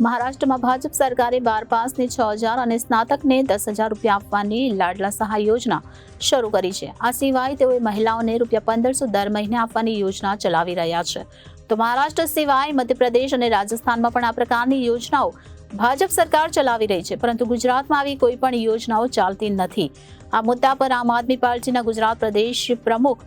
મહારાષ્ટ્રમાં ભાજપ સરકારે બાર પાસને છ હજાર અને સ્નાતકને દસ હજાર રૂપિયા આપવાની લાડલા સહાય યોજના શરૂ કરી છે. આ સિવાય તેઓએ મહિલાઓને રૂપિયા પંદરસો દર મહિને આપવાની યોજના ચલાવી રહ્યા છે. તો મહારાષ્ટ્ર સિવાય મધ્યપ્રદેશ અને રાજસ્થાનમાં પણ આ પ્રકારની યોજનાઓ ભાજપ સરકાર ચલાવી રહી છે. પરંતુ ગુજરાતમાં આવી કોઈ પણ યોજનાઓ ચાલતી નથી. આ મુદ્દા પર આમ આદમી પાર્ટીના ગુજરાત પ્રદેશ પ્રમુખ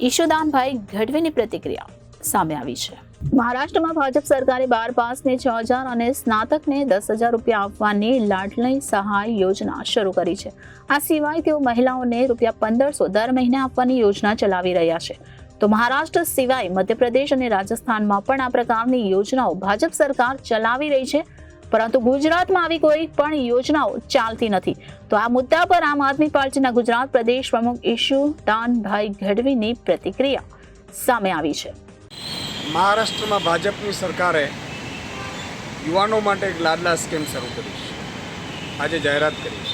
ઈશુદાનભાઈ ગઢવીની પ્રતિક્રિયા. સામે આવી છે. મહારાષ્ટ્રમાં ભાજપ સરકારે બાર પાસને છ હજાર અને સ્નાતકને દસ હજાર રૂપિયા આપવાની લાડલી સહાય યોજના શરૂ કરી છે. આ સિવાય તેઓ મહિલાઓને રૂપિયા પંદરસો દર મહિને આપવાની યોજના ચલાવી રહ્યા છે. તો મહારાષ્ટ્ર સિવાય મધ્યપ્રદેશ અને રાજસ્થાનમાં પણ આ પ્રકારની યોજનાઓ ભાજપ સરકાર ચલાવી રહી છે. પરંતુ ગુજરાતમાં આવી કોઈ પણ યોજનાઓ ચાલતી નથી. તો આ મુદ્દા પર આમ આદમી પાર્ટીના ગુજરાત પ્રદેશ પ્રમુખ ઈશુ દાનભાઈ ગઢવીની પ્રતિક્રિયા સામે આવી છે. મહારાષ્ટ્રમાં ભાજપની સરકારે યુવાનો માટે એક લાડલા સ્કીમ શરૂ કરી છે. આજે જાહેરાત કરી છે.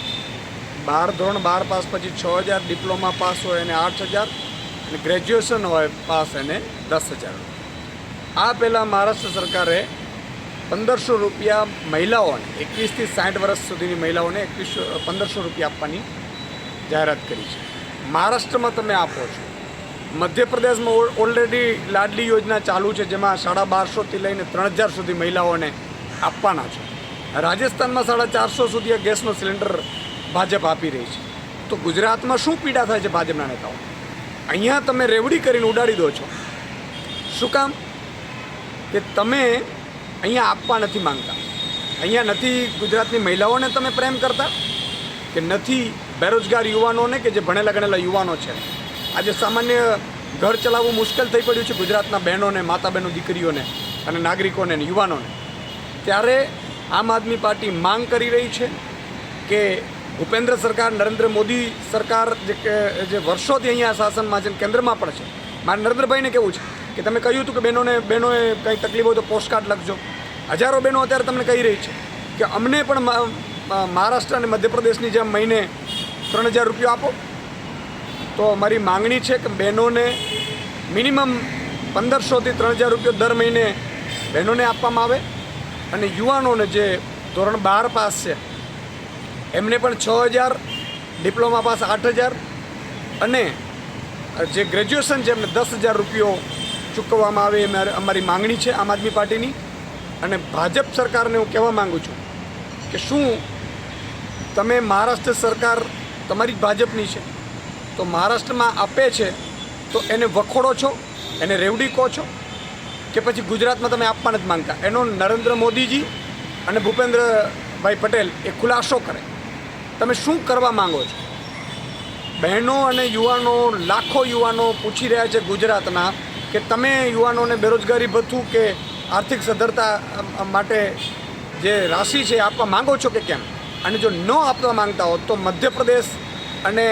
બાર ધોરણ બાર પાસ પછી છ હજાર ડિપ્લોમા પાસ હોય એને આઠ હજાર અને ગ્રેજ્યુએશન હોય પાસ એને દસ હજાર આ પહેલાં મહારાષ્ટ્ર સરકારે પંદરસો રૂપિયા મહિલાઓને એકવીસથી સાઠ વર્ષ સુધીની મહિલાઓને એકવીસો પંદરસો રૂપિયા આપવાની જાહેરાત કરી છે. મહારાષ્ટ્રમાં તમે આપો છો. મધ્યપ્રદેશમાં ઓલરેડી લાડલી યોજના ચાલુ છે, જેમાં સાડા બારસોથી લઈને ત્રણ હજાર સુધી મહિલાઓને આપવાના છે. રાજસ્થાનમાં સાડા ચારસો સુધી આ ગેસનો સિલિન્ડર ભાજપ આપી રહી છે. તો ગુજરાતમાં શું પીડા થાય છે ભાજપના નેતાઓ? અહીંયા તમે રેવડી કરીને ઉડાડી દો છો. શું કામ? કે તમે અહીંયા આપવા નથી માંગતા. અહીંયા નથી ગુજરાતની મહિલાઓને તમે પ્રેમ કરતા? કે નથી બેરોજગાર યુવાનોને કે જે ભણેલા ગણેલા યુવાનો છે? આજે સામાન્ય ઘર ચલાવવું મુશ્કેલ થઈ પડ્યું છે ગુજરાતના બહેનોને માતા બહેનો દીકરીઓને અને નાગરિકોને યુવાનોને. ત્યારે આમ આદમી પાર્ટી માંગ કરી રહી છે કે ભૂપેન્દ્ર સરકાર, નરેન્દ્ર મોદી સરકાર જે જે વર્ષોથી અહીંયા શાસનમાં છે કેન્દ્રમાં પણ છે. મારે નરેન્દ્રભાઈને કેવું છે કે તમે કહ્યું હતું કે બહેનોને, બહેનોએ કંઈ તકલીફ હોય તો પોસ્ટકાર્ડ લખજો. હજારો બહેનો અત્યારે તમને કહી રહી છે કે અમને પણ મહારાષ્ટ્ર અને મધ્યપ્રદેશની જેમ મહિને ત્રણ હજાર રૂપિયા આપો. તો અમારી માંગણી છે કે બહેનોને મિનિમમ પંદરસોથી ત્રણ હજાર રૂપિયા દર મહિને બહેનોને આપવામાં આવે અને યુવાનોને જે ધોરણ બાર પાસ છે, એમને પણ છ હજાર, ડિપ્લોમા પાસ આઠ હજાર અને જે ગ્રેજ્યુએશન છે એમને દસ હજાર રૂપિયો ચૂકવવામાં આવે અમારી માંગણી છે આમ આદમી પાર્ટીની. અને ભાજપ સરકારને હું કહેવા માગું છું કે શું તમે મહારાષ્ટ્ર સરકાર તમારી જ ભાજપની છે. તો મહારાષ્ટ્રમાં આપે છે, તો એને વખોડો છો, એને રેવડી કહો છો, કે પછી ગુજરાતમાં તમે આપવા નથી માંગતા? એનો નરેન્દ્ર મોદીજી અને ભૂપેન્દ્રભાઈ પટેલ એ ખુલાસો કરે. તમે શું કરવા માંગો છો? બહેનો અને યુવાનો, લાખો યુવાનો પૂછી રહ્યા છે ગુજરાતના કે તમે યુવાનોને બેરોજગારી ભથ્થું કે આર્થિક સદ્ધરતા માટે જે રાશિ છે આપવા માંગો છો કે કેમ? અને જો ન આપવા માંગતા હો તો મધ્યપ્રદેશ અને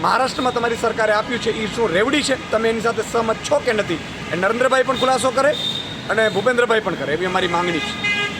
મહારાષ્ટ્રમાં તમારી સરકારે આપ્યું છે એ શું રેવડી છે? તમે એની સાથે સહમત છો કે નથી? એ નરેન્દ્રભાઈ પણ ખુલાસો કરે અને ભૂપેન્દ્રભાઈ પણ કરે, એવી અમારી માંગણી છે.